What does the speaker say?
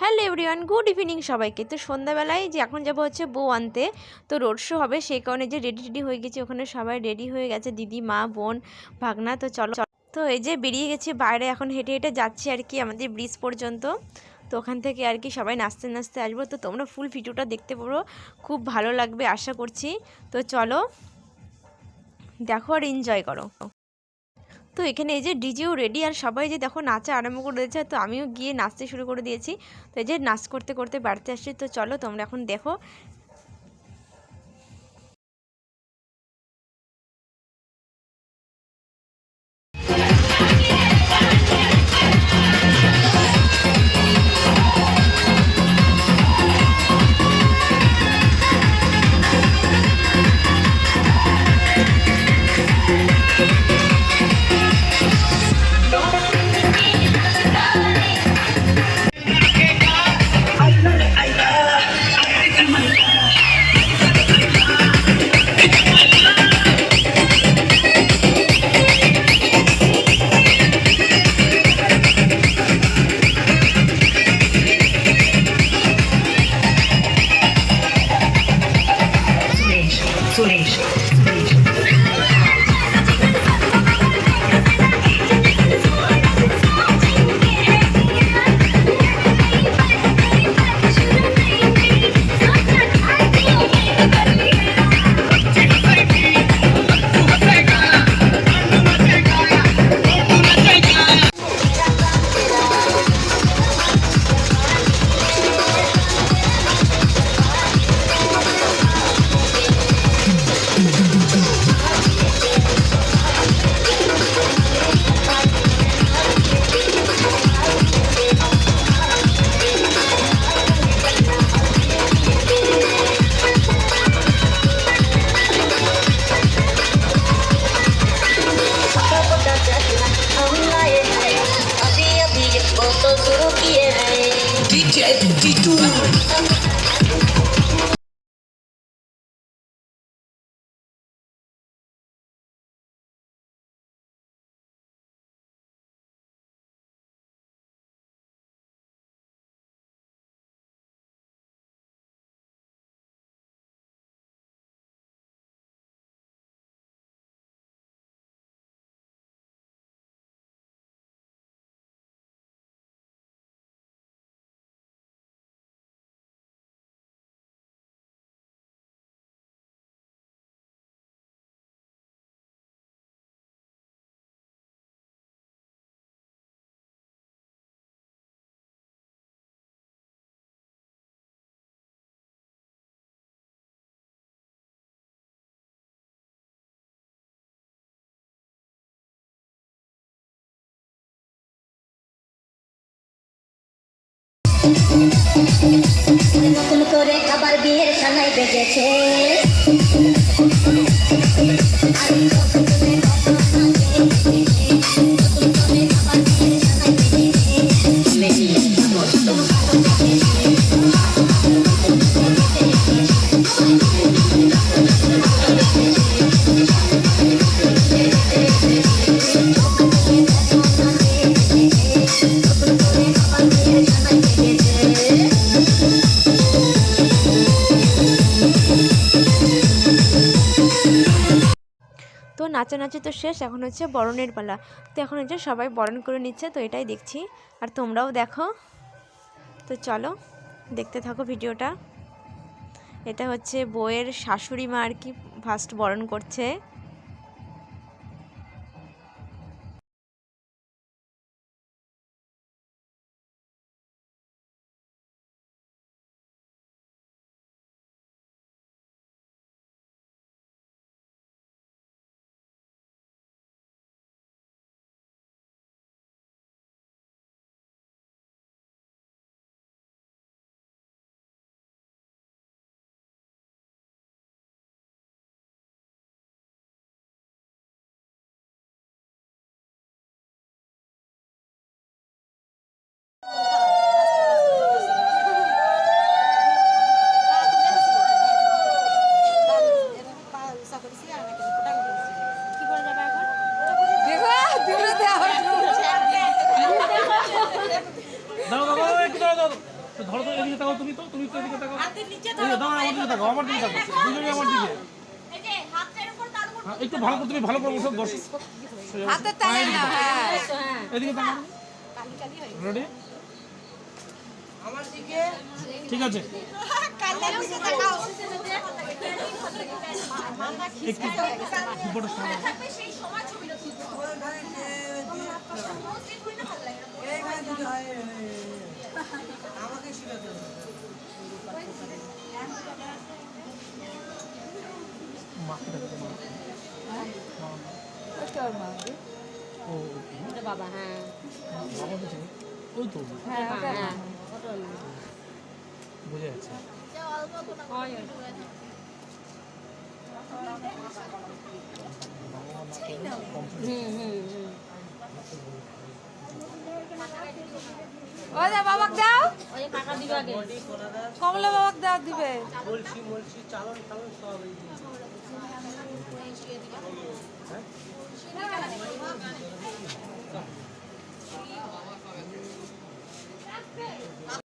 Hello everyone, good evening সবাইকে। তো সন্ধ্যাবেলায় যে এখন যাব হচ্ছে বউ আনতে, তো রোড শো হবে, সেই কারণে যে রেডি টেডি হয়ে গেছি, ওখানে সবাই রেডি হয়ে গেছে, দিদি, মা, বোন, ভাগনা, তো চলো। তো এই যে বেরিয়ে গেছি বাইরে, এখন হেঁটে হেঁটে যাচ্ছি আর কি, আমাদের ব্রিজ পর্যন্ত। তো ওখান থেকে আর কি সবাই নাচতে নাচতে আসব, তো তোমরা ফুল ভিডিওটা দেখতে পারো, খুব ভালো লাগবে, আশা করছি। তো চলো, দেখো আর এনজয় করো। তো এখানে এই যে ডিজেও রেডি, আর সবাই যে দেখো নাচা আরম্ভ করে দিয়েছে, তো আমিও গিয়ে নাচতে শুরু করে দিয়েছি। তো এই যে নাচ করতে করতে বাড়তে আসছি, তো চলো তোমরা এখন দেখো। সুরেশ 52 নতুন করে আবার বিয়ের সানাই বেজেছে। তো নাচানাচি তো শেষ, এখন হচ্ছে বরণের পালা। তো এখন হচ্ছে সবাই বরণ করে নিচ্ছে, তো এটাই দেখছি। আর তোমরাও দেখো। তো চলো, দেখতে থাকো ভিডিওটা। এটা হচ্ছে বইয়ের শাশুড়ি মা আর কি ফার্স্ট বরণ করছে। দাও দাও দাও একটু দাও দাও তো ধরো তো এদিকে তাকাও তুমি তো তুমি তো এদিকে তাকাও দাঁড়াও আমার দিকে তাকাও আমার দিকে তাকাও দুজনে আমার দিকে হ্যাঁ, একটু ভালো করে তুমি ভালো করে বসো বসো হাতে এদিকে তাকাও রেডি ঠিক আছে একটু দুপুরটা সামনে মাকে ডাকো, মা। মা। ও, বাবা হ্যাঁ ওই তো হ্যাঁ বোঝা যাচ্ছে ওই বাবাক দাও। ওই কাকা দিবে আগে। কমলা বাবাক দাও দিবে। বলছি বলছি চালন চালন সব এই